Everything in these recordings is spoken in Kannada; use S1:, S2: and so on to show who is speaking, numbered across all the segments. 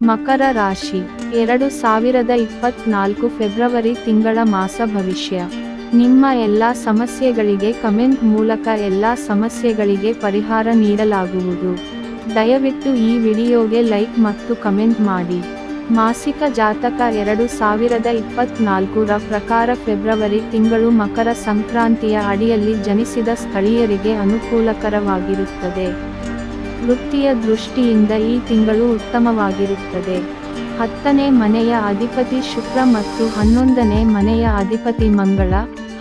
S1: ಮಕರ ರಾಶಿ, ಎರಡು ಸಾವಿರದ ಇಪ್ಪತ್ನಾಲ್ಕು ಫೆಬ್ರವರಿ ತಿಂಗಳ ಮಾಸ ಭವಿಷ್ಯ. ನಿಮ್ಮ ಎಲ್ಲ ಸಮಸ್ಯೆಗಳಿಗೆ ಕಮೆಂಟ್ ಮೂಲಕ ಎಲ್ಲ ಸಮಸ್ಯೆಗಳಿಗೆ ಪರಿಹಾರ ನೀಡಲಾಗುವುದು. ದಯವಿಟ್ಟು ಈ ವಿಡಿಯೋಗೆ ಲೈಕ್ ಮತ್ತು ಕಮೆಂಟ್ ಮಾಡಿ. ಮಾಸಿಕ ಜಾತಕ ಎರಡು ಸಾವಿರದ ಇಪ್ಪತ್ನಾಲ್ಕರ ಪ್ರಕಾರ ಫೆಬ್ರವರಿ ತಿಂಗಳು ಮಕರ ಸಂಕ್ರಾಂತಿಯ ಅಡಿಯಲ್ಲಿ ಜನಿಸಿದ ಸ್ಥಳೀಯರಿಗೆ ಅನುಕೂಲಕರವಾಗಿರುತ್ತದೆ. ವೃತ್ತಿಯ ದೃಷ್ಟಿಯಿಂದ ಈ ತಿಂಗಳು ಉತ್ತಮವಾಗಿರುತ್ತದೆ. ಹತ್ತನೇ ಮನೆಯ ಅಧಿಪತಿ ಶುಕ್ರ ಮತ್ತು ಹನ್ನೊಂದನೇ ಮನೆಯ ಅಧಿಪತಿ ಮಂಗಳ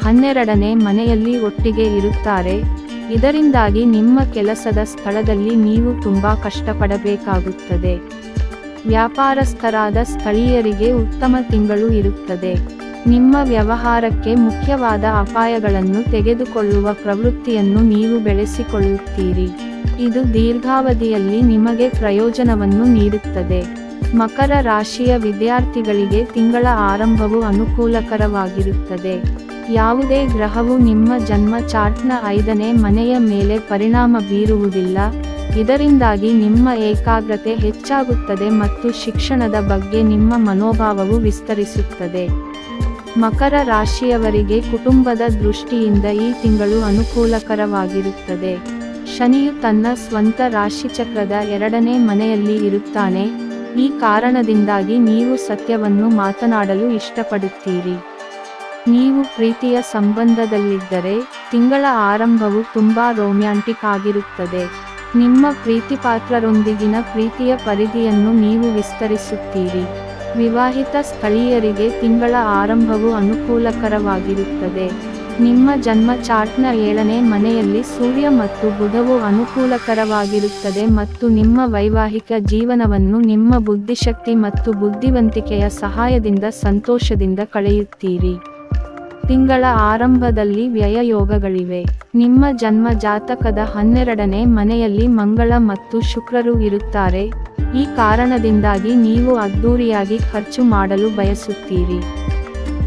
S1: ಹನ್ನೆರಡನೇ ಮನೆಯಲ್ಲಿ ಒಟ್ಟಿಗೆ ಇರುತ್ತಾರೆ. ಇದರಿಂದಾಗಿ ನಿಮ್ಮ ಕೆಲಸದ ಸ್ಥಳದಲ್ಲಿ ನೀವು ತುಂಬಾ ಕಷ್ಟಪಡಬೇಕಾಗುತ್ತದೆ. ವ್ಯಾಪಾರಸ್ಥರಾದ ಸ್ಥಳೀಯರಿಗೆ ಉತ್ತಮ ತಿಂಗಳು ಇರುತ್ತದೆ. ನಿಮ್ಮ ವ್ಯವಹಾರಕ್ಕೆ ಮುಖ್ಯವಾದ ಅಪಾಯಗಳನ್ನು ತೆಗೆದುಕೊಳ್ಳುವ ಪ್ರವೃತ್ತಿಯನ್ನು ನೀವು ಬೆಳೆಸಿಕೊಳ್ಳುತ್ತೀರಿ. ಇದು ದೀರ್ಘಾವಧಿಯಲ್ಲಿ ನಿಮಗೆ ಪ್ರಯೋಜನವನ್ನು ನೀಡುತ್ತದೆ. ಮಕರ ರಾಶಿಯ ವಿದ್ಯಾರ್ಥಿಗಳಿಗೆ ತಿಂಗಳ ಆರಂಭವು ಅನುಕೂಲಕರವಾಗಿರುತ್ತದೆ. ಯಾವುದೇ ಗ್ರಹವು ನಿಮ್ಮ ಜನ್ಮ ಚಾರ್ಟ್ನ ಐದನೇ ಮನೆಯ ಮೇಲೆ ಪರಿಣಾಮ ಬೀರುವುದಿಲ್ಲ. ಇದರಿಂದಾಗಿ ನಿಮ್ಮ ಏಕಾಗ್ರತೆ ಹೆಚ್ಚಾಗುತ್ತದೆ ಮತ್ತು ಶಿಕ್ಷಣದ ಬಗ್ಗೆ ನಿಮ್ಮ ಮನೋಭಾವವು ವಿಸ್ತರಿಸುತ್ತದೆ. ಮಕರ ರಾಶಿಯವರಿಗೆ ಕುಟುಂಬದ ದೃಷ್ಟಿಯಿಂದ ಈ ತಿಂಗಳು ಅನುಕೂಲಕರವಾಗಿರುತ್ತದೆ. ಶನಿಯು ತನ್ನ ಸ್ವಂತ ರಾಶಿಚಕ್ರದ ಎರಡನೇ ಮನೆಯಲ್ಲಿ ಇರುತ್ತಾನೆ. ಈ ಕಾರಣದಿಂದಾಗಿ ನೀವು ಸತ್ಯವನ್ನು ಮಾತನಾಡಲು ಇಷ್ಟಪಡುತ್ತೀರಿ. ನೀವು ಪ್ರೀತಿಯ ಸಂಬಂಧದಲ್ಲಿದ್ದರೆ ತಿಂಗಳ ಆರಂಭವು ತುಂಬಾ ರೊಮ್ಯಾಂಟಿಕ್ ಆಗಿರುತ್ತದೆ. ನಿಮ್ಮ ಪ್ರೀತಿಪಾತ್ರರೊಂದಿಗಿನ ಪ್ರೀತಿಯ ಪರಿಧಿಯನ್ನು ನೀವು ವಿಸ್ತರಿಸುತ್ತೀರಿ. ವಿವಾಹಿತ ಸ್ಥಳೀಯರಿಗೆ ತಿಂಗಳ ಆರಂಭವು ಅನುಕೂಲಕರವಾಗಿರುತ್ತದೆ. ನಿಮ್ಮ ಜನ್ಮ ಚಾರ್ಟ್ನ ಏಳನೇ ಮನೆಯಲ್ಲಿ ಸೂರ್ಯ ಮತ್ತು ಬುಧವು ಅನುಕೂಲಕರವಾಗಿರುತ್ತದೆ ಮತ್ತು ನಿಮ್ಮ ವೈವಾಹಿಕ ಜೀವನವನ್ನು ನಿಮ್ಮ ಬುದ್ಧಿಶಕ್ತಿ ಮತ್ತು ಬುದ್ಧಿವಂತಿಕೆಯ ಸಹಾಯದಿಂದ ಸಂತೋಷದಿಂದ ಕಳೆಯುತ್ತೀರಿ. ತಿಂಗಳ ಆರಂಭದಲ್ಲಿ ವ್ಯಯ ಯೋಗಗಳಿವೆ ನಿಮ್ಮ ಜನ್ಮ ಜಾತಕದ ಹನ್ನೆರಡನೇ ಮನೆಯಲ್ಲಿ ಮಂಗಳ ಮತ್ತು ಶುಕ್ರರು ಇರುತ್ತಾರೆ. ಈ ಕಾರಣದಿಂದಾಗಿ ನೀವು ಅದ್ದೂರಿಯಾಗಿ ಖರ್ಚು ಮಾಡಲು ಬಯಸುತ್ತೀರಿ.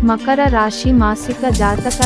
S1: ಮಕರ ರಾಶಿ ಮಾಸಿಕ ಜಾತಕ